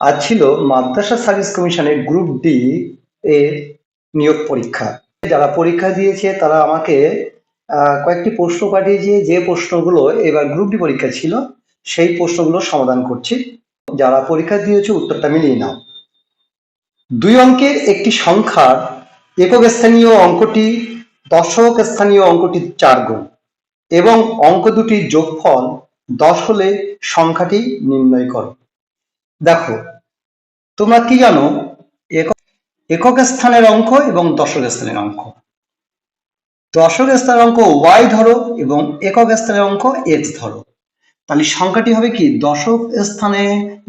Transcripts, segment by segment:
আজ ছিল মাদ্রাসা সার্ভিস কমিশনের গ্রুপ ডি এর নিয়োগ পরীক্ষা। যারা পরীক্ষা দিয়েছে, তারা আমাকে কয়েকটি প্রশ্ন পাঠিয়েছে। যে প্রশ্নগুলো এবার গ্রুপ ডি পরীক্ষা ছিল, সেই প্রশ্নগুলো সমাধান করছি। যারা পরীক্ষা দিয়েছে, উত্তরটা মিলিয়ে নাও। দুই অঙ্কের একটি সংখ্যার একক স্থানীয় অঙ্কটি দশক স্থানীয় অঙ্কটি চার গুণ এবং অঙ্ক দুটির যোগফল দশ হলে সংখ্যাটি নির্ণয় করো। দেখো তোমরা কি জানো? একক স্থানের অঙ্ক এবং দশক স্থানের অঙ্ক। দশক স্থানের অঙ্ক ওয়াই ধরো এবং একক স্থানের অঙ্ক এক্স ধরো। তাহলে সংখ্যাটি হবে কি? দশক স্থানে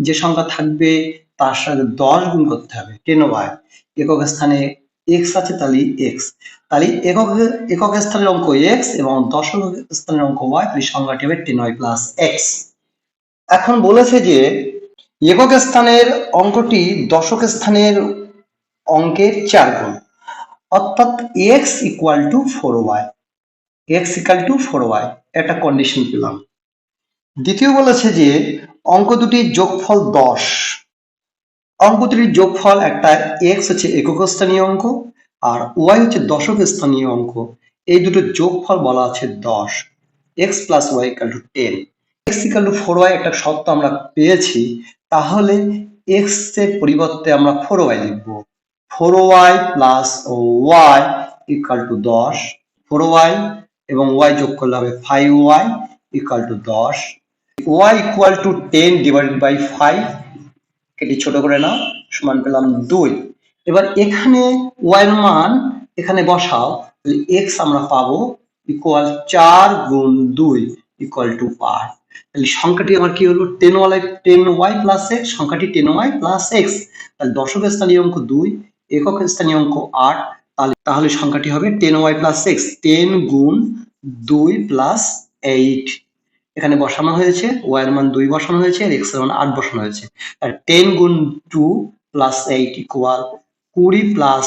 যে সংখ্যা থাকবে, তার সাথে দশ গুণ করতে হবে, টেন ওয়াই একক স্থানে এক্স আছে, তাহলে এক্স তাহলে একক একক স্থানের অঙ্ক এক্স এবং দশক স্থানের অঙ্ক ওয়াই তাহলে সংখ্যাটি হবে টেন ওয়াই প্লাস এক্স এখন বলেছে যে একক স্থানের অঙ্কটি দশক স্থানের অঙ্কের চার গুণ। অর্থাৎ x equal to four y x equal to four y একটা কন্ডিশন পেলাম। দ্বিতীয় বলেছে যে, অঙ্ক দুটির যোগফল দশ। অঙ্ক দুটির যোগফল একটা এক্স হচ্ছে একক স্থানীয় অঙ্ক, আর ওয়াই হচ্ছে দশক স্থানীয় অঙ্ক। এই দুটোর যোগফল বলা আছে দশ। X plus y equal to ten x equal to four y একটা শর্ত আমরা পেয়েছি তাহলে এক্সের পরিবর্তে আমরা ফোর ওয়াই লিখব। Four y plus y equal to দশ। ফোর ওয়াই এবং ওয়াই যোগ করলে হবে ফাইভ ওয়াই ইকাল টু দশ। Y equal to ten divided by five এটি ছোট করে নাও, সমান পেলাম দুই। এবার এখানে ওয়াই এর মান এখানে বসাও এক্স আমরা পাবো ইকুয়াল চার গুণ দুই ইকুয়াল টু আট তাহলে সংখ্যাটি আমার কি হলো? Ten y ten y plus x সংখ্যাটি টেন ওয়াই প্লাস এক্স তাহলে দশক স্থানীয় অঙ্ক দুই, একক স্থানীয় অঙ্ক আট, তাহলে তাহলে সংখ্যাটি হবে ten y plus x ten গুণ দুই প্লাস এইট এখানে বসানো হয়েছে ওয়াই এর মান দুই বসানো হয়েছে, আর এক্সের মান আট বসানো হয়েছে। আর টেন গুণ টু প্লাস এইট ইকুয়াল কুড়ি প্লাস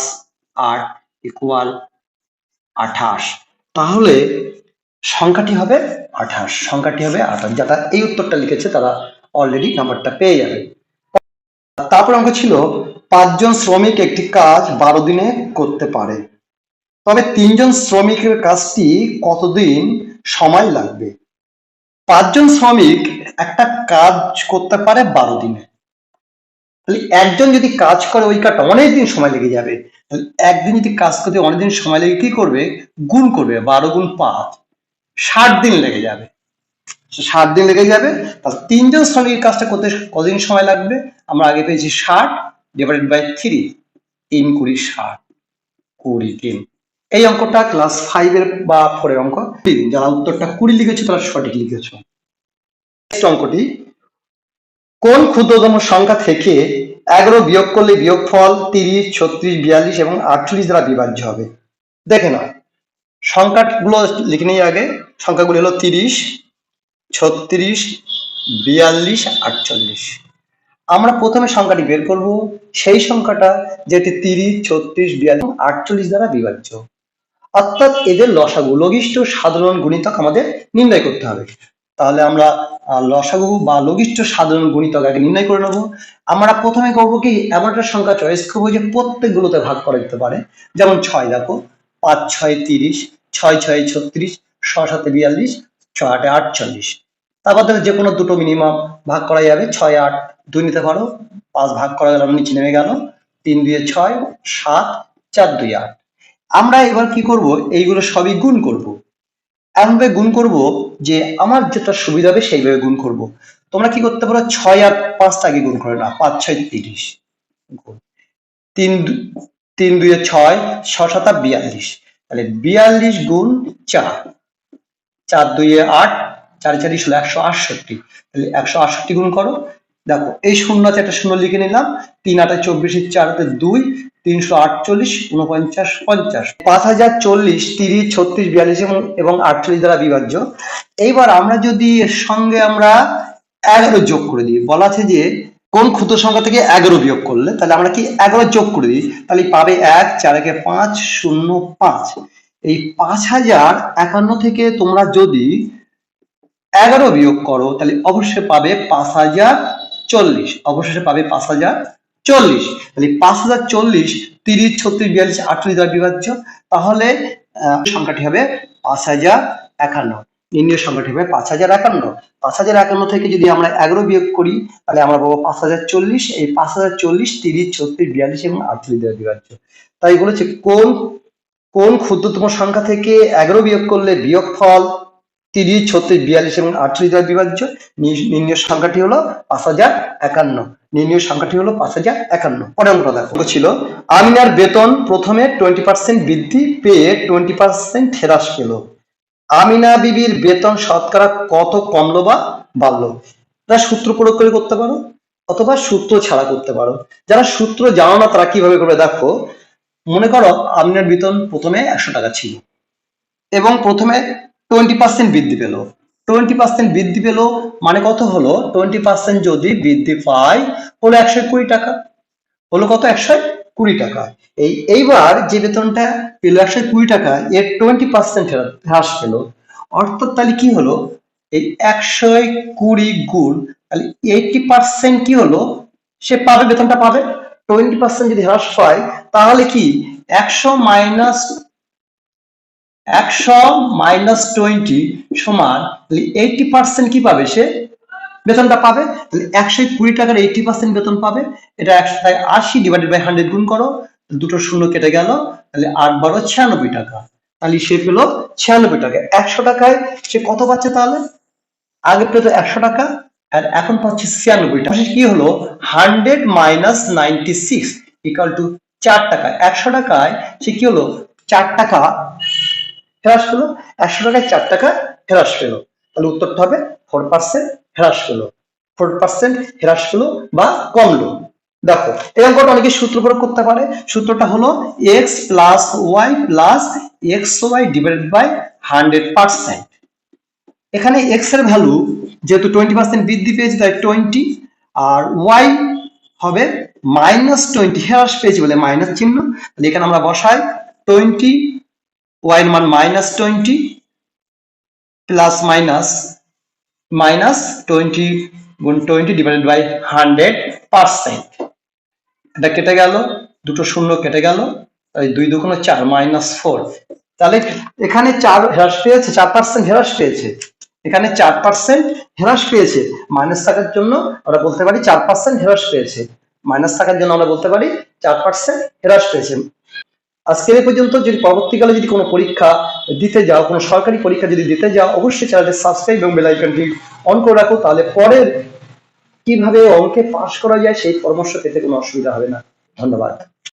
আট ইকুয়াল আঠাশ। তাহলে সংখ্যাটি হবে আঠাশ, সংখ্যাটি হবে আঠাশ। যারা এই উত্তরটা লিখেছে, তারা অলরেডি নাম্বারটা পেয়ে যাবে। তারপর অঙ্ক ছিল, পাঁচজন শ্রমিক একটি কাজ বারো দিনে করতে পারে। তবে তিনজন শ্রমিকের কাজটি কতদিন সময় লাগবে? পাঁচজন শ্রমিক একটা কাজ করতে পারে বারো দিনে। তাহলে একজন যদি কাজ করে ওই কাজটা অনেকদিন সময় লেগে যাবে, তাহলে একদিন যদি কাজ করতে অনেকদিন সময় লেগে কি করবে? গুণ করবে, বারো গুণ পাঁচ। ষাট দিন লেগে যাবে। ষাট দিন লেগে যাবে, তাহলে তিনজন শ্রমিকের কাজটা করতে কদিন সময় লাগবে? আমরা আগে পেয়েছি ষাট ডিভাইডেড বাই থ্রি তিন কুড়ি ষাট, কুড়ি তিন। এই অঙ্কটা ক্লাস ফাইভের বা ফোরের অঙ্ক। যারা উত্তরটা কুড়ি লিখেছো, তারা সঠিক লিখেছো। অঙ্কটি, কোন ক্ষুদ্রতম সংখ্যা থেকে এগারো বিয়োগ করলে বিয়োগফল তিরিশ, ছত্রিশ, বিয়াল্লিশ এবং আটচল্লিশ দ্বারা বিভাজ্য হবে? দেখে নাও। সংখ্যাগুলো লিখে নিই আগে। সংখ্যাগুলো হলো তিরিশ, ছত্রিশ, বিয়াল্লিশ, আটচল্লিশ। আমরা প্রথমে সংখ্যাটি বের করব। সেই সংখ্যাটা যেটি তিরিশ, ছত্রিশ, বিয়াল্লিশ, আটচল্লিশ দ্বারা বিভাজ্য। অর্থাৎ এদের লসাগু, লঘিষ্ঠ সাধারণ গুণিতক আমাদের নির্ণয় করতে হবে। তাহলে আমরা লসাগু বা লঘিষ্ঠ সাধারণ গুণিতক আগে নির্ণয় করে নেব। আমরা প্রথমে করব কি এমন একটা সংখ্যা চয়েস করব যে প্রত্যেকগুলোতে ভাগ করা যেতে পারে। যেমন ছয়, দেখো। পাঁচ ছয় তিরিশ, ছয় ছয় ছত্রিশ, ছ সাতে বিয়াল্লিশ ছয় আটে আটচল্লিশ। তারপর দেখো যে কোনো দুটো মিনিমাম ভাগ করা যাবে, ছয় আট দুই নিতে পারো, পাঁচ ভাগ করা গেল নিচে নেমে গেল, তিন দুয়ে ছয়, সাত চার দুই আট। আমরা এবার কি করব? এইগুলো সবই গুণ করব। এমনভাবে গুণ করব যে আমার যেটা সুবিধা হবে সেইভাবে গুণ করব। তোমরা কি করতে পারো? ছয় আর পাঁচটা আগে গুণ করে না পাঁচ ছয় তিরিশ। গুণ। তিন তিন দুয়ে ছয়, ছ সাতা বিয়াল্লিশ। তাহলে বিয়াল্লিশ গুণ চার। চার দুইয়ে আট, চার চারি ষোলো, একশো আটষট্টি। তাহলে একশো আটষট্টি গুণ করো। দেখো, এই শূন্যতে একটা শূন্য লিখে নিলাম। তিন আটে চব্বিশ হাতে দুই, তিনশো আটচল্লিশ উনপঞ্চাশ পঞ্চাশ। পাঁচ হাজার চল্লিশ, তিরিশ, ছত্রিশ, বিয়াল্লিশ এবং আটচল্লিশ দ্বারা বিভাজ্য। এইবার আমরা যদি এর সঙ্গে আমরা এগারো যোগ করে দিই, বলা আছে যে কোন ক্ষুদ্র সংখ্যা থেকে এগারো বিয়োগ করলে, তাহলে আমরা কি এগারো যোগ করে দিই, তাহলে পাবে এক, চার একে পাঁচ, শূন্য পাঁচ। এই পাঁচ হাজার একান্ন থেকে তোমরা যদি এগারো বিয়োগ করো, তাহলে অবশ্যই পাবে পাঁচ হাজার চল্লিশ। অবশেষে পাবে পাঁচ হাজার চল্লিশ। তাহলে পাঁচ হাজার চল্লিশ, তিরিশ, ছত্রিশ, বিয়াল্লিশ, আটচল্লিশ দ্বারা বিভাজ্য, তাহলে সংখ্যাটি হবে পাঁচ হাজার একান্ন। নির্ণয় সংখ্যাটি হবে পাঁচ হাজার একান্ন। পাঁচ হাজার একান্ন থেকে যদি আমরা এগারো বিয়োগ করি, তাহলে আমরা পাবো পাঁচ হাজার চল্লিশ। এই পাঁচ হাজার চল্লিশ, তিরিশ, ছত্রিশ, বিয়াল্লিশ এবং আটচল্লিশ দ্বারা বিভাজ্য। তাই বলেছে কোন কোন ক্ষুদ্রতম সংখ্যা থেকে এগারো বিয়োগ করলে বিয়োগ ফল তিরিশ, ছত্রিশ, বিয়াল্লিশ এবং আটচল্লিশ দ্বারা বিভাজ্য? নির্ণয় সংখ্যাটি হলো পাঁচ হাজার একান্ন। নির্ণয় সংখ্যাটি হলো পাঁচ হাজার একান্ন। পরের অঙ্কটা দেখো। ছিল, আমিনার বেতন প্রথমে টোয়েন্টি পার্সেন্ট বৃদ্ধি পেয়ে টোয়েন্টি পার্সেন্ট হ্রাস পেল। আমিনা বিবির বেতন শতকরা কত কমলো বা বাড়লো? এটা সূত্র প্রয়োগ করে করতে পারো, অথবা সূত্র ছাড়া করতে পারো। যারা সূত্র জানো না, তারা কীভাবে করবে দেখো? মনে করো, আমিনার বেতন প্রথমে একশো টাকা ছিল এবং প্রথমে টোয়েন্টি পার্সেন্ট বৃদ্ধি পেল। টোয়েন্টি পার্সেন্ট বৃদ্ধি পেল মানে কত হলো? টোয়েন্টি পার্সেন্ট যদি বৃদ্ধি পায়, হলো একশো কুড়ি টাকা। হলো কত? একশো কুড়ি টাকা। এই, এইবার যে বেতনটা পেল একশো কুড়ি টাকা, এর টোয়েন্টি পার্সেন্ট হ্রাস পেল। অর্থাৎ তাহলে কি হলো? এই একশো কুড়ি গুণ, তাহলে এইটি পার্সেন্ট কি হলো? সে পাবে, বেতনটা পাবে। টোয়েন্টি পার্সেন্ট যদি হ্রাস পায়, তাহলে কি? একশো মাইনাস একশো মাইনাস টোয়েন্টি সমান এইটি পার্সেন্ট কি পাবে সে? বেতনটা পাবে। তাহলে একশো কুড়ি টাকার এইটি পার্সেন্ট বেতন পাবে। এটা একশো আশি ডিভাইডেড বাই হান্ড্রেড গুণ করো। দুটো শূন্য কেটে গেল, তাহলে আট বারো ছিয়ানব্বই টাকা। তাহলে সে পেল ছিয়ানব্বই টাকা। একশো টাকায় সে কত পাচ্ছে তাহলে? আগে পেতো একশো টাকা, আর এখন পাচ্ছে ছিয়ানব্বই টাকা। কি হলো? Hundred minus ninety six equal to চার টাকা। একশো টাকায় সে কি হলো? চার টাকা হ্রাস পেল। একশো টাকায় চার টাকা হ্রাস পেল। তাহলে উত্তরটা হবে ফোর পার্সেন্ট হ্রাস পেল। ফোর পার্সেন্ট হ্রাস পেল বা কমলো। দেখো এই অঙ্কটা অনেকে সূত্র প্রয়োগ করতে পারে। সূত্রটা হলো x plus y plus x y divided by hundred percent এখানে এক্সের ভ্যালু যেহেতু টোয়েন্টি পার্সেন্ট বৃদ্ধি পেয়েছে, তাই টোয়েন্টি আর ওয়াই হবে মাইনাস টোয়েন্টি হ্রাস পেয়েছি বলে মাইনাস চিহ্ন। এখানে আমরা বসাই টোয়েন্টি ওয়াই এর মান minus twenty plus minus minus twenty গুণ twenty divided by hundred percent এটা কেটে গেল, দুটো শূন্য কেটে গেল তাই দুই দুগুণ চার মাইনাস ফোর তাহলে এখানে চার হ্রাস পেয়েছে, চার পার্সেন্ট হ্রাস পেয়েছে। এখানে চার পার্সেন্ট হ্রাস পেয়েছে। মাইনাস থাকার জন্য আমরা বলতে পারি চার পার্সেন্ট হ্রাস পেয়েছে। মাইনাস থাকার জন্য আমরা বলতে পারি চার পার্সেন্ট হ্রাস পেয়েছে। আজকের এই পর্যন্ত যদি পরবর্তীকালে যদি কোনো পরীক্ষা দিতে যাও, কোনো সরকারি পরীক্ষা যদি দিতে যাও, অবশ্যই চ্যানেলটি সাবস্ক্রাইব এবং বেল আইকনটি অন করে রাখো, তাহলে পরের কীভাবে অঙ্কে পাশ করা যায় সেই পরামর্শ পেতে কোনো অসুবিধা হবে না। ধন্যবাদ।